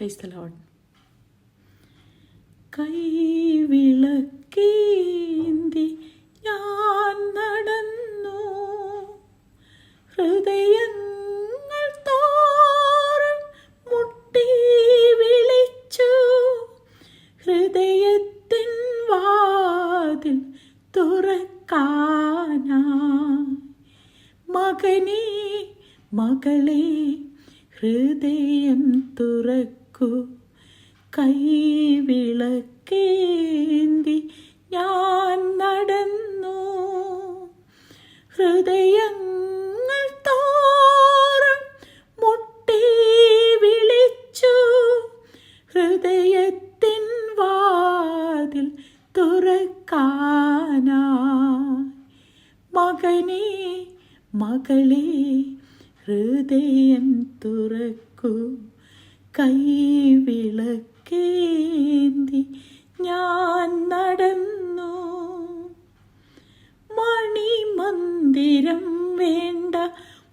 Praise the load കൈവിളക്കേന്തി ഞാൻ നടന്നു. തുറക്കാനാ മകനേ മകളെ ഹൃദയം തുറക്കൂ കൈവിളക്കേന്തി ഞാൻ നടന്നു. ഹൃദയങ്ങൾ തോറും മുട്ടി ഹൃദയത്തിൻ വാതിൽ മകനേ മകളെ ഹൃദയം തുറക്കൂ. കൈവിളക്കേന്തി ഞാൻ നടന്നു. മണിമന്ദിരം വേണ്ട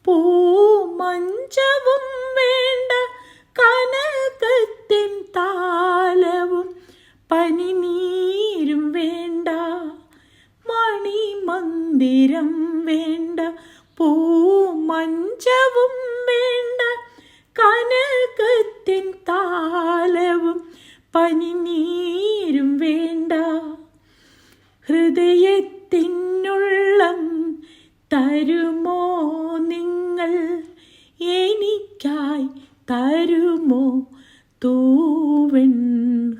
പൂമഞ്ചവും വേണ്ട കനകത്തിൻ താലവും പനിനീരും വേണ്ട മണിമന്ദിരം വേണ്ട പൂമഞ്ചവും ഹൃദയത്തിനുള്ളം തരുമോ നിങ്ങൾ? എനിക്കായി തരുമോ തൂവൻ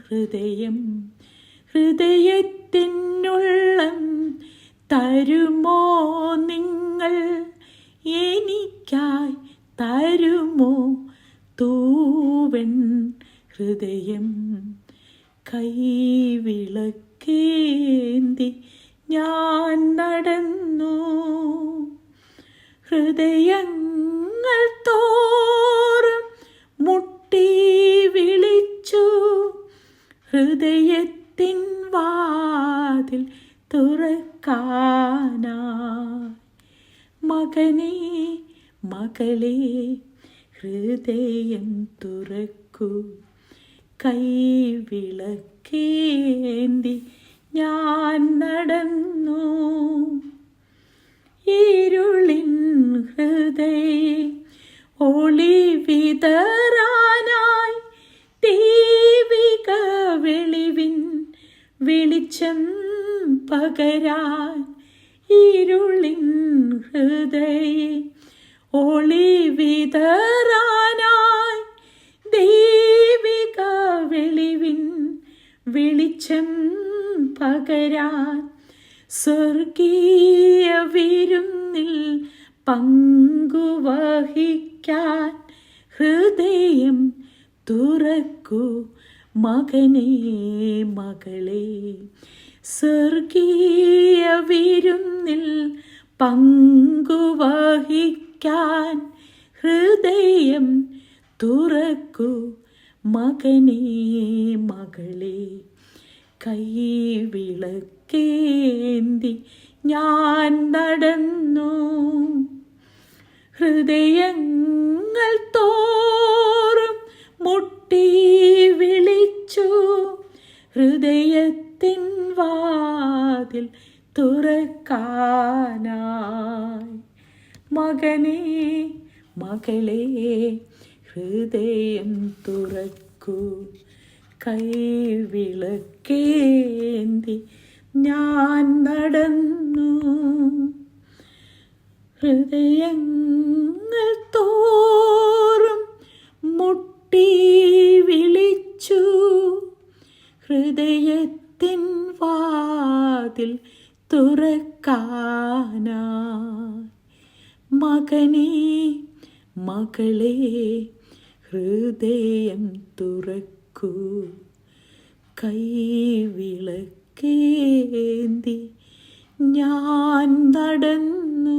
ഹൃദയം? ഹൃദയത്തിനുള്ളം തരുമോ നിങ്ങൾ? എനിക്കായി തരുമോ തൂവൻ ഹൃദയം? കൈവിളക്കേന്തി ഞാൻ നടന്നു. ഹൃദയങ്ങൾ തോറും മുട്ടി വിളിച്ചു. ഹൃദയത്തിൻ വാതിൽ തുറക്കാനായി. മകനെ മകളെ ഹൃദയം തുറക്കൂ. കൈവിളക്കേന്തി ഞാൻ നടന്നു. ഇരുളിൻ ഹൃദയ ഒളി വിതറാനായി ദൈവിക വെളിവിൻ വെളിച്ചം പകരാൻ ഇരുളിൻ ഹൃദയ ഒളി വിതറാനായി പകരാൻ സ്വർഗീയ വിരുന്നിൽ പങ്കുവഹിക്കാൻ ഹൃദയം തുറക്കൂ മകനേ മകളെ. സ്വർഗീയ വിരുന്നിൽ പങ്കുവഹിക്കാൻ ഹൃദയം തുറക്കൂ മകനേ മകളെ. കൈവിളക്കേന്തി ഞാൻ നടന്നു. ഹൃദയങ്ങൾ തോറും മുട്ടി വിളിച്ചു. ഹൃദയത്തിൻ വാതിൽ തുറക്കാനായി. മകനെ മകളെ ഹൃദയം തുറക്കൂ. കൈവിളക്കേന്തി ഞാൻ നടന്നു. ഹൃദയങ്ങൾ തോറും മുട്ടി വിളിച്ചു. ഹൃദയത്തിൻ വാതിൽ തുറക്കാന മകനെ മകളെ ഹൃദയം തുറക്കൂ കൈവിളക്കേന്തി ഞാൻ നടന്നു.